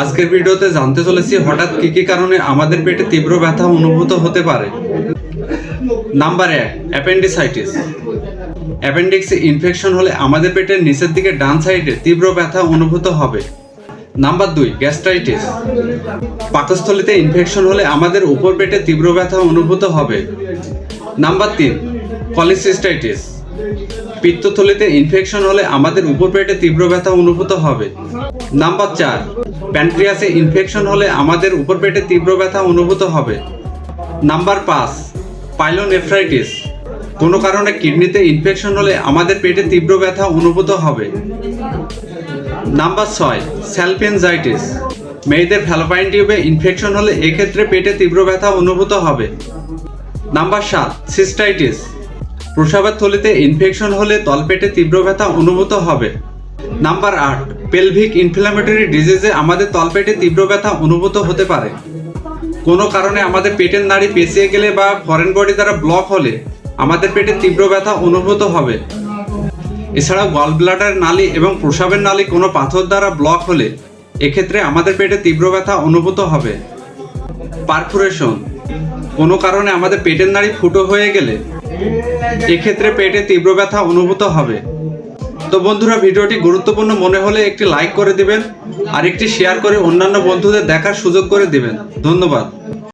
আজকের ভিডিওতে জানতে চলেছি হঠাৎ কি কি কারণে আমাদের পেটে তীব্র ব্যথা অনুভূত হতে পারে। নাম্বার এক, অ্যাপেন্ডিসাইটিস। অ্যাপেন্ডিক্স ইনফেকশন হলে আমাদের পেটের নিচের দিকে ডান সাইডে তীব্র ব্যথা অনুভূত হবে। নাম্বার দুই, গ্যাস্ট্রাইটিস। পাকস্থলিতে ইনফেকশন হলে আমাদের উপর পেটে তীব্র ব্যথা অনুভূত হবে। নাম্বার তিন, কলিসিস্টাইটিস। পিত্তথলিতে ইনফেকশন হলে আমাদের উপর পেটে তীব্র ব্যথা অনুভূত হবে। নাম্বার চার প্যান্ট্রিয়াসে ইনফেকশন হলে আমাদের উপর পেটে তীব্র ব্যথা অনুভূত হবে। নাম্বার পাঁচ পাইলোনেফ্রাইটিস কোনো কারণে কিডনিতে ইনফেকশন হলে আমাদের পেটে তীব্র ব্যথা অনুভূত হবে। নাম্বার ছয় স্যালপেনজাইটিস মেয়েদের ফ্যালোপাইন টিউবে ইনফেকশন হলে এক্ষেত্রে পেটে তীব্র ব্যথা অনুভূত হবে। নাম্বার সাত সিস্টাইটিস প্রসাবের থলিতে ইনফেকশন হলে তলপেটে তীব্র ব্যথা অনুভূত হবে। নাম্বার আট পেলভিক ইনফ্লামেটরি ডিজিজে আমাদের তলপেটে তীব্র ব্যথা অনুভূত হতে পারে। কোনো কারণে আমাদের পেটের নাড়ি পেঁচিয়ে গেলে বা ফরেন বডি দ্বারা ব্লক হলে আমাদের পেটে তীব্র ব্যথা অনুভূত হবে। এছাড়াও গল ব্লাডার নালী এবং প্রসাবের নালী কোনো পাথর দ্বারা ব্লক হলে এক্ষেত্রে আমাদের পেটে তীব্র ব্যথা অনুভূত হবে। পারফুরেশন কোনো কারণে আমাদের পেটের নাড়ি ফুটো হয়ে গেলে এক্ষেত্রে পেটে তীব্র ব্যথা অনুভূত হবে। তো বন্ধুরা, ভিডিওটি গুরুত্বপূর্ণ। মনে হলে একটি লাইক করে দিবেন আর একটি শেয়ার করে অন্যান্য বন্ধুদের দেখার সুযোগ করে দিবেন। ধন্যবাদ।